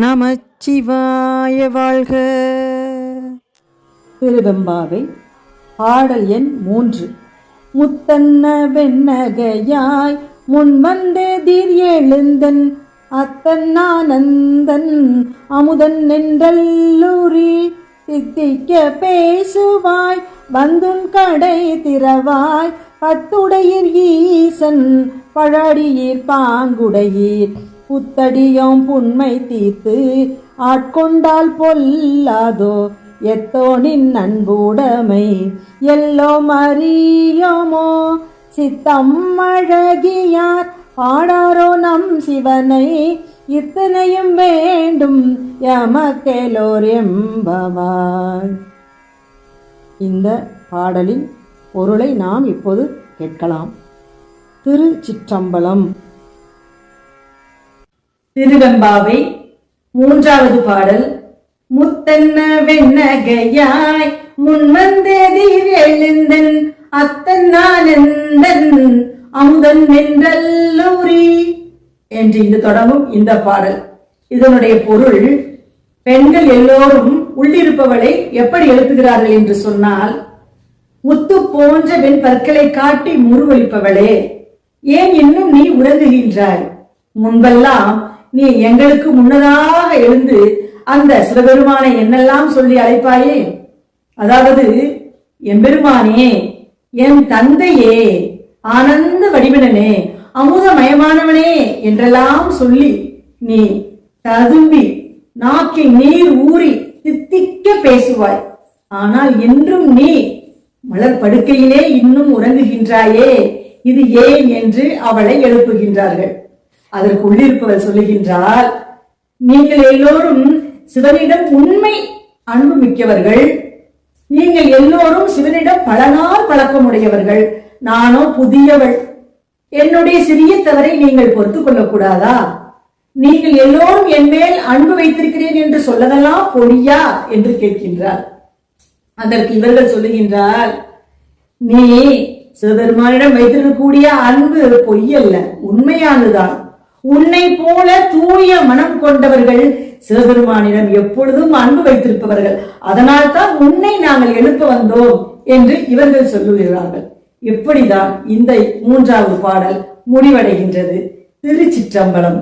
நமச்சிவாய வாழ்க. திருவெம்பாவை பாடல் எண் மூன்று. முத்தன்ன வெண்ணகையாய் முன்வந்தே தீர் எழுந்தன். அத்தன்னானந்தன் அமுதன் நின்றல்லூரி சித்திக்க பேசுவாய். வந்துன் கடை திறவாய். பத்துடையீர் ஈசன் பழடியீர் பாங்குடையீர். புத்தடியோம் புண்மை தீர்த்து ஆட்கொண்டால் பொல்லாதோ? எத்தோனின் அன்புடைமை எல்லோம் அறியோமோ? சித்தம் அழகியார் பாடாரோ நம் சிவனை? இத்தனையும் வேண்டும் எமக்கேலோர் எம்பவாய் இந்த பாடலின் பொருளை நாம் இப்போது கேட்கலாம். திருச்சிற்றம்பலம். திருவெம்பாவை மூன்றாவது பாடல் முத்தன்ன வெண்ணகையாய் முன்வந்தேதீர் எழுந்தன் அத்தன்னானந்தன் அமுதன் நின்றல்லூரி என்று இது தொடங்கும் இந்த பாடல். இதனுடைய பொருள் பெண்கள் எல்லோரும் உள்ளிருப்பவளை எப்படி எழுப்புகிறார்கள் என்று சொன்னால் முத்து போன்ற வெண் பற்களை காட்டி முருவளிப்பவளே ஏன் இன்னும் நீ உறங்குகின்றாய்? முன்பெல்லாம் நீ எங்களுக்கு முன்னதாக எழுந்து அந்த சிவபெருமானை என்னெல்லாம் சொல்லி அழைப்பாயே? அதாவது எம்பெருமானே என் தந்தையே ஆனந்த வடிவனனே அமுதமயமானவனே என்றெல்லாம் சொல்லி நீ ததும்பி நாக்கில் நீர் ஊறி தித்திக்க பேசுவாய். ஆனால் என்றும் நீ மலர் படுக்கையிலே இன்னும் உறங்குகின்றாயே இது ஏன்? என்று அவளை எழுப்புகின்றார்கள். அதற்கு உள்ளிருப்பவர் சொல்லுகின்றார் நீங்கள் எல்லோரும் சிவனிடம் உண்மை அன்பு மிக்கவர்கள் நீங்கள் எல்லோரும் சிவனிடம் பல நாள் பழக்கமுடையவர்கள். நானோ புதியவள். என்னுடைய சிறிய தவறை நீங்கள் பொறுத்துக் கொள்ளக்கூடாதா? நீங்கள் எல்லோரும் என் மேல் அன்பு வைத்திருக்கிறேன் என்று சொல்லதெல்லாம் பொய்யா என்று கேட்கின்றார். அதற்கு இவர்கள் சொல்லுகின்றார் நீ சிவபெருமானிடம் வைத்திருக்கக்கூடிய அன்பு பொய்யல்ல உண்மையானதுதான். உன்னை போல தூய மனம் கொண்டவர்கள் சிவபெருமானிடம் எப்பொழுதும் அன்பு வைத்திருப்பவர்கள். அதனால் தான் உன்னை நாங்கள் எழுப்ப வந்தோம் என்று இவர்கள் சொல்லுகிறார்கள். இப்படிதான் இந்த மூன்றாவது பாடல் முடிவடைகின்றது. திருச்சிற்றம்பலம்.